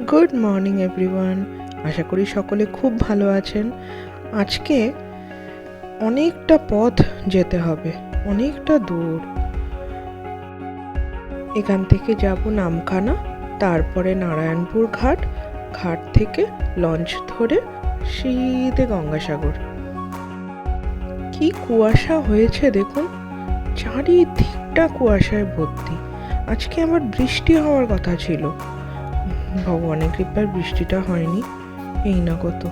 Good morning everyone আশা করি সকলে খুব ভালো আছেন। আজকে অনেকটা পথ যেতে হবে, অনেকটা দূর। এখান থেকে যাব নামখানা, তারপরে নারায়ণপুর ঘাট ঘাট থেকে লঞ্চ ধরে সিধে গঙ্গাসাগর। কি কুয়াশা হয়েছে দেখুন, চারিদিকটা কুয়াশায় ভর্তি। আজকে আমার বৃষ্টি হওয়ার কথা ছিল। ভগবানের কৃপায় বৃষ্টিটা হয়নি। এই না কত।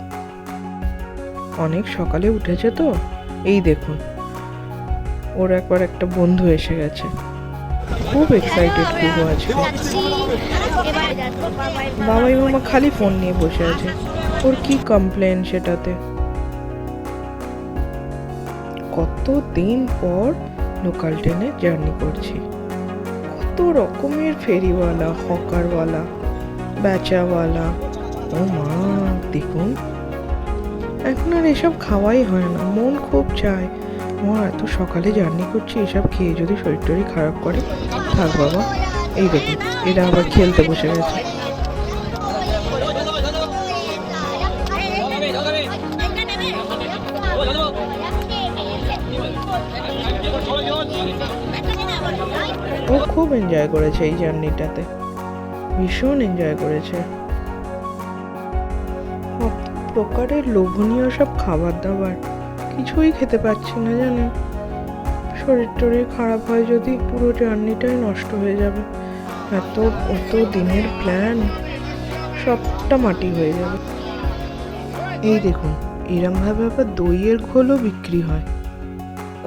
অনেক সকালে উঠেছে তো। এই দেখুন। ওর একবার একটা বন্ধু এসে গেছে। খুব এক্সাইটেড খুব আছে বাবাই মামা খালি ফোন নিয়ে বসে আছে। ওর কি কমপ্লেন সেটাতে? কত দিন পর লোকাল ট্রেনে জার্নি করছি। কত রকমের ফেরিওয়ালা হকারওয়ালা। বেচাওয়ালা। ও মা, দেখুন। এখন আর এসব খাওয়াই হয় না, মন খুব চায়। আমার এত সকালে জার্নি করছি, এসব খেয়ে যদি শরীর টরীর খারাপ করে, থাক বাবা। এই দেখুন, এরা আবার খেলতে বসে গেছে। ও খুব এনজয় করেছে এই জার্নিটাতে। ভীষণ এনজয় করেছে। প্রকারের লোভনীয় সব খাবার দাবার কিছুই খেতে পাচ্ছি না জানেন শরীর টরীর খারাপ হয় যদি পুরো জার্নিটাই নষ্ট হয়ে যাবে। এত, অত দিনের প্ল্যান সবটা মাটি হয়ে যাবে। এই দেখুন এরমভাবে আবার দইয়ের ঘোলও বিক্রি হয়।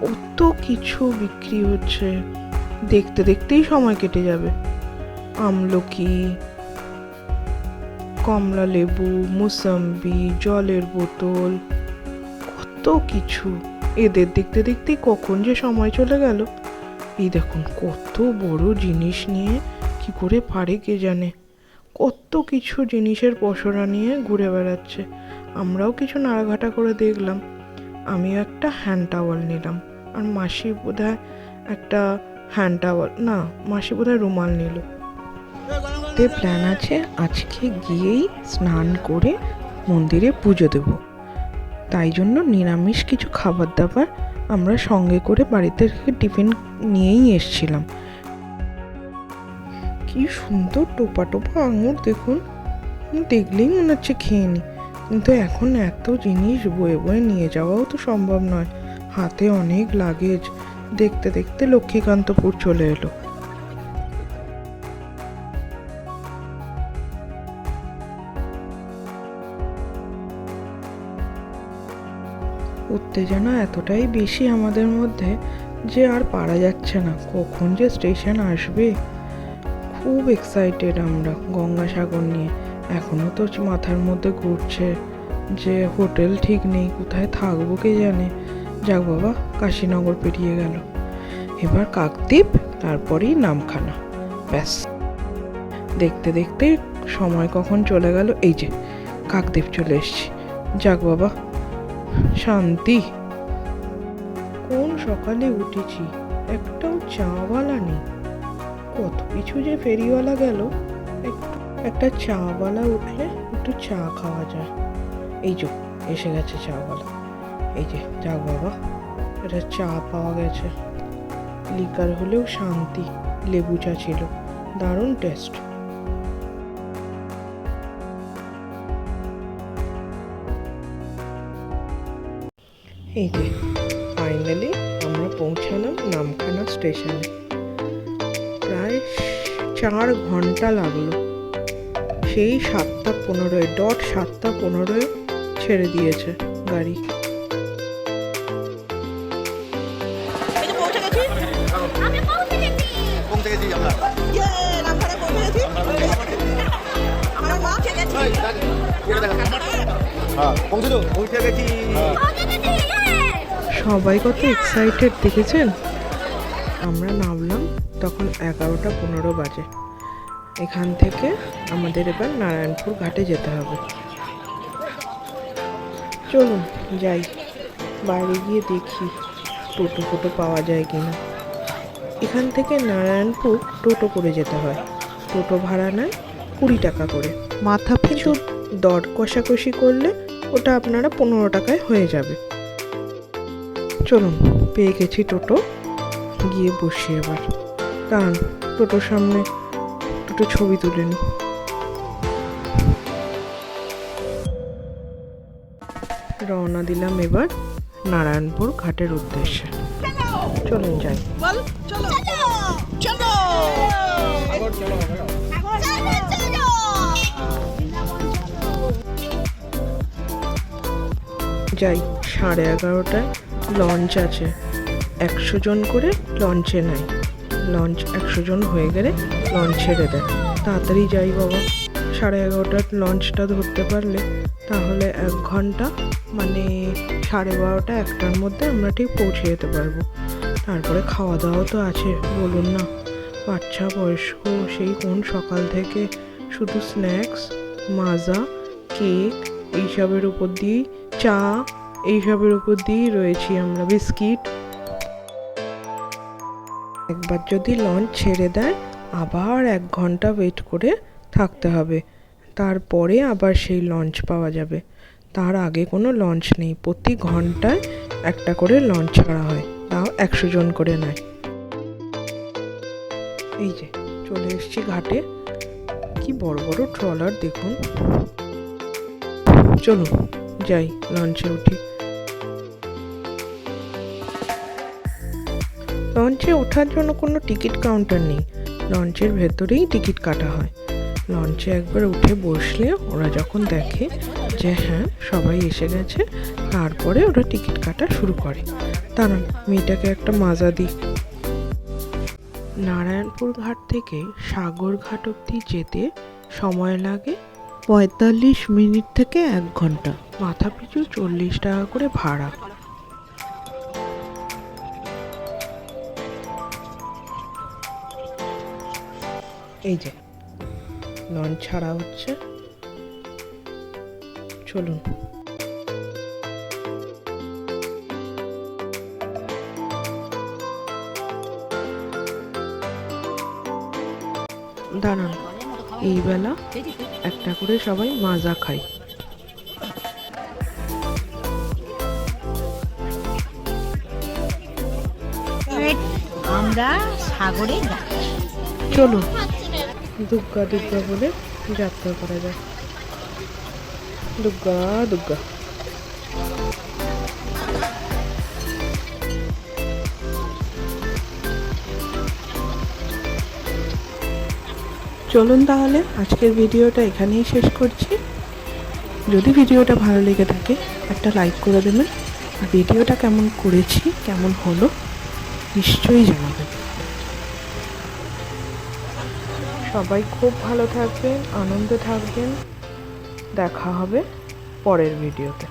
কত কিছু বিক্রি হচ্ছে। দেখতে, দেখতেই সময় কেটে যাবে। আমলকি, কমলা লেবু, মুসাম্বি, জলের বোতল, কত কিছু। এদের দেখতে দেখতেই কখন যে সময় চলে গেল। এই দেখুন, কত বড় জিনিস নিয়ে কি করে পারে কে জানে। কত কিছু জিনিসের পসরা নিয়ে ঘুরে বেড়াচ্ছে। আমরাও কিছু নাড়াঘাটা করে দেখলাম। আমিও একটা হ্যান্ড টাওয়াল নিলাম। আর মাসি বোধহয় একটা হ্যান্ড টাওয়াল না, মাসি বোধহয় রুমাল নিল। তে প্ল্যান আছে, আজকে গিয়েই স্নান করে মন্দিরে পুজো দেব। তাই জন্য নিরামিষ কিছু খাবার দাবার আমরা সঙ্গে করে বাড়িতে টিফিন নিয়েই এসছিলাম। কি সুন্দর টোপা টোপা আঙুর দেখুন। দেখলেই মনে হচ্ছে খেয়ে নি। কিন্তু এখন এত জিনিস বয়ে বয়ে নিয়ে যাওয়াও তো সম্ভব নয়। হাতে অনেক লাগেজ দেখতে দেখতে লক্ষ্মীকান্তপুর চলে এলো। উত্তেজনা এতটাই বেশি আমাদের মধ্যে যে আর পারা যাচ্ছে না। কখন যে স্টেশন আসবে? খুব এক্সাইটেড আমরা গঙ্গাসাগর নিয়ে। এখনও তো মাথার মধ্যে ঘুরছে যে হোটেল ঠিক নেই, কোথায় থাকব কে জানে? যাক বাবা, কাশীনগর পেরিয়ে গেল। এবার কাকদ্বীপ, তারপরেই নামখানা। ব্যাস। দেখতে দেখতে সময় কখন চলে গেল? এই যে, কাকদ্বীপ চলে এসছি। যাক বাবা শান্তি। কোন সকালে উঠেছি? একটাও চাওয়ালা নেই। কত কিছু যে ফেরিওয়ালা গেল। এক- একটা চাওয়ালা উঠলে একটু চা খাওয়া যায়। এই যে, এসে গেছে চাওয়ালা। এই যে যাক বাবা, এটা চা পাওয়া গেছে। লিকার হলেও শান্তি, লেবু চা ছিল। দারুণ টেস্ট। এই যে ফাইনালি আমরা পৌঁছালাম নামখানা স্টেশনে প্রায় চার ঘণ্টা লাগল। সেই সাতটা পনেরোয় ডট সাতটা পনেরোয় ছেড়ে দিয়েছে গাড়ি। পৌঁছে গেছি। সবাই কত এক্সাইটেড দেখেছেন? আমরা নামলাম তখন এগারোটা পনেরো বাজে। এখান থেকে আমাদের এবার নারায়ণপুর ঘাটে যেতে হবে। চলুন যাই বাইরে গিয়ে দেখি টোটো ফোটো পাওয়া যায় কি না এখান থেকে নারায়ণপুর টোটো করে যেতে হয়। টোটো ভাড়া নেয় কুড়ি টাকা করে। মাথা পিছু। দর কষাকষি করলে ওটা আপনারা পনেরো টাকায় হয়ে যাবে। চলুন পেয়ে গেছি টোটো। গিয়ে বসি এবার। কারণ টোটোর সামনে দুটো ছবি তুলে নিই। রওনা দিলাম এবার নারায়ণপুর ঘাটের উদ্দেশ্যে। চলুন যাই। যাই সাড়ে এগারোটায় লঞ্চ আছে। একশো জন করে লঞ্চে নেয় লঞ্চ একশো জন হয়ে গেলে লঞ্চ ছেড়ে দেয়। তাড়াতাড়ি যাই বাবা। সাড়ে এগারোটার লঞ্চটা ধরতে পারলে তাহলে এক ঘণ্টা মানে সাড়ে বারোটা একটার মধ্যে আমরা ঠিক পৌঁছে যেতে পারব। তারপরে খাওয়া দাওয়া তো আছে, বলুন না। বাচ্চা, বয়স্ক, সেই কোন সকাল থেকে শুধু স্ন্যাক্স মাজা কেক এইসবের উপর দিয়েই চা এইসবের উপর দিয়েই রয়েছি আমরা বিস্কিট। একবার যদি লঞ্চ ছেড়ে দেয়, আবার এক ঘণ্টা ওয়েট করে থাকতে হবে। তারপরে আবার সেই লঞ্চ পাওয়া যাবে। তার আগে কোনো লঞ্চ নেই। প্রতি ঘন্টায় একটা করে লঞ্চ ছাড়া হয়। তাও একশো জন করে নেয়। এই যে, চলে এসেছি ঘাটে। কি বড় বড় ট্রলার দেখুন। চলুন, যাই লঞ্চে উঠি। লঞ্চে ওঠার জন্য কোনো টিকিট কাউন্টার নেই। লঞ্চের ভেতরেই টিকিট কাটা হয়। লঞ্চে একবার উঠে বসলে ওরা যখন দেখে যে হ্যাঁ সবাই এসে গেছে, তারপরে ওরা টিকিট কাটা শুরু করে। দাঁড়ান মেয়েটাকে একটা মাজা দিই। নারায়ণপুর ঘাট থেকে সাগর ঘাট অবধি যেতে সময় লাগে পঁয়তাল্লিশ মিনিট থেকে এক ঘণ্টা। মাথা পিছু চল্লিশ টাকা করে ভাড়া। এই যে লঞ্চ ছাড়া হচ্ছে। চলুন। দাঁড়ান এই বেলা একটা করে সবাই মাজা খাই। আমরা সাগরে চলুন। দুর্গা দুর্গা বলে যাত্রা করা যায়। দুর্গা দুর্গা চলুন তাহলে আজকের ভিডিওটা এখানেই শেষ করছি। যদি ভিডিওটা ভালো লেগে থাকে, একটা লাইক করে দেবেন। আর ভিডিওটা কেমন করেছি, কেমন হলো, নিশ্চয়ই জানাবেন। সবাই খুব ভালো থাকবেন আনন্দে থাকবেন। দেখা হবে পরের ভিডিওতে।